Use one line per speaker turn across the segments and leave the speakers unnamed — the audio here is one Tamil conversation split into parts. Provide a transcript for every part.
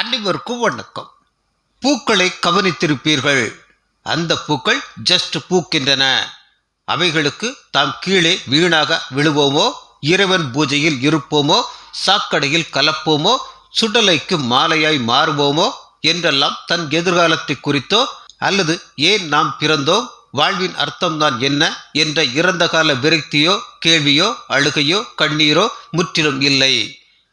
அனைவருக்கும் வணக்கம் பூக்களை கவனித்திருப்பீர்கள். அந்த பூக்கள் ஜஸ்ட் பூக்கின்றன. அவைகளுக்கு தாம் கீழே வீணாக விழுவோமோ இறைவன் பூஜையில் இருப்போமோ சாக்கடையில் கலப்போமோ சுடலைக்கு மாலையாய் மாறுவோமோ என்றெல்லாம் தன் எதிர்காலத்தை குறித்தோ அல்லது ஏன் நாம் பிறந்தோம் வாழ்வின் அர்த்தம்தான் என்ன என்ற இறந்த கால விரக்தியோ கேள்வியோ அழுகையோ கண்ணீரோ முற்றிலும் இல்லை.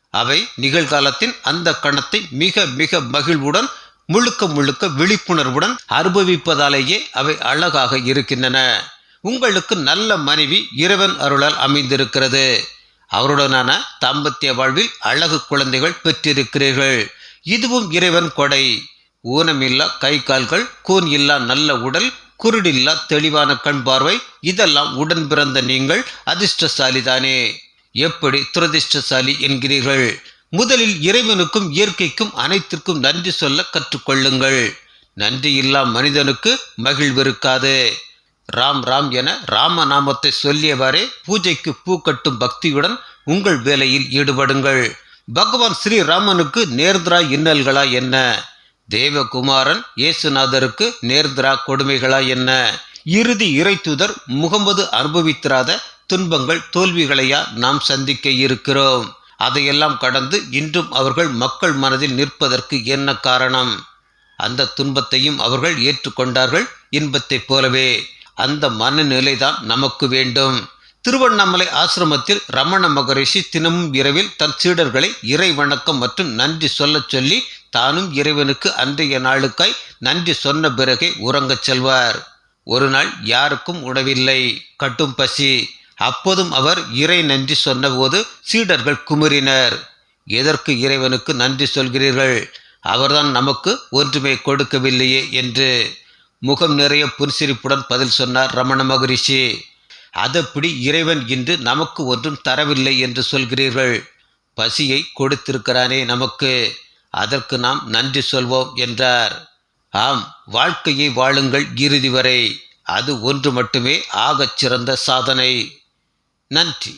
அவை நிகழ்காலத்தின் அந்த கணத்தை மிக மிக மகிழ்வுடன் முழுக்க முழுக்க விழிப்புணர்வுடன் அனுபவிப்பதாலேயே அவை அழகாக இருக்கின்றன. உங்களுக்கு நல்ல மனைவி இறைவன் அருளால் அமைந்திருக்கிறது. அவருடனான தாம்பத்திய வாழ்வில் அழகு குழந்தைகள் பெற்றிருக்கிறீர்கள். இதுவும் இறைவன் கொடை. ஊனமில்லா கை கால்கள் கூன் இல்லா நல்ல உடல் குருடில்லா தெளிவான கண் பார்வை இதெல்லாம் உடன் பிறந்த நீங்கள் அதிர்ஷ்டசாலிதானே. எப்படி துரதிர்ஷ்டசாலி என்கிறீர்கள்? முதலில் இறைவனுக்கும் இயற்கைக்கும் அனைத்திற்கும் நன்றி சொல்ல கற்றுக்கொள்ளுங்கள். நன்றி இல்லா மனிதனுக்கு மகிழ்வு இருக்காது ராம் ராம் என ராம நாமத்தை சொல்லியவாறே பூஜைக்கு பூ கட்டும் பக்தியுடன் உங்கள் வேலையில் ஈடுபடுங்கள். பகவான் ஸ்ரீராமனுக்கு நேர்திரா இன்னல்களா என்ன? தேவகுமாரன் இயேசுநாதருக்கு நேர்திரா கொடுமைகளா என்ன? இறுதி இறைத்தூதர் முகமது அனுபவித்திராத துன்பங்கள் தோல்விகளையா நாம் சந்திக்க இருக்கிறோம். அதையெல்லாம் கடந்து இன்றும் அவர்கள் மக்கள் மனதில் நிற்பதற்கு என்ன காரணம்? அந்த துன்பத்தையும் அவர்கள் ஏற்றுக்கொண்டார்கள் இன்பத்தைப் போலவே. அந்த மனநிலைதான் நமக்கு வேண்டும். திருவண்ணாமலை ஆசிரமத்தில் ரமண மகரிஷி தினமும் இரவில் தன் சீடர்களை இறை வணக்கம் மற்றும் நன்றி சொல்லச் சொல்லி தானும் இறைவனுக்கு அன்றைய நாளுக்காய் நன்றி சொன்ன பிறகே உறங்கச் செல்வார். ஒரு நாள் யாருக்கும் உணவில்லை. கட்டும் பசி. அப்போதும் அவர் இறை நன்றி சொன்னபோது சீடர்கள் குமுறினர். எதற்கு இறைவனுக்கு நன்றி சொல்கிறீர்கள்? அவர்தான் நமக்கு ஒன்றுமே கொடுக்கவில்லையே என்று முகம் நிறைய புன்சிரிப்புடன் பதில் சொன்னார் ரமண மகரிஷி. அதப்படி இறைவன் இன்று நமக்கு ஒன்றும் தரவில்லை என்று சொல்கிறீர்கள்? பசியை கொடுத்திருக்கிறானே நமக்கு. அதற்கு நாம் நன்றி சொல்வோம் என்றார். ஆம் வாழ்க்கையை வாழுங்கள் இறுதி வரை. அது ஒன்று மட்டுமே ஆகச் சிறந்த சாதனை. நன்றி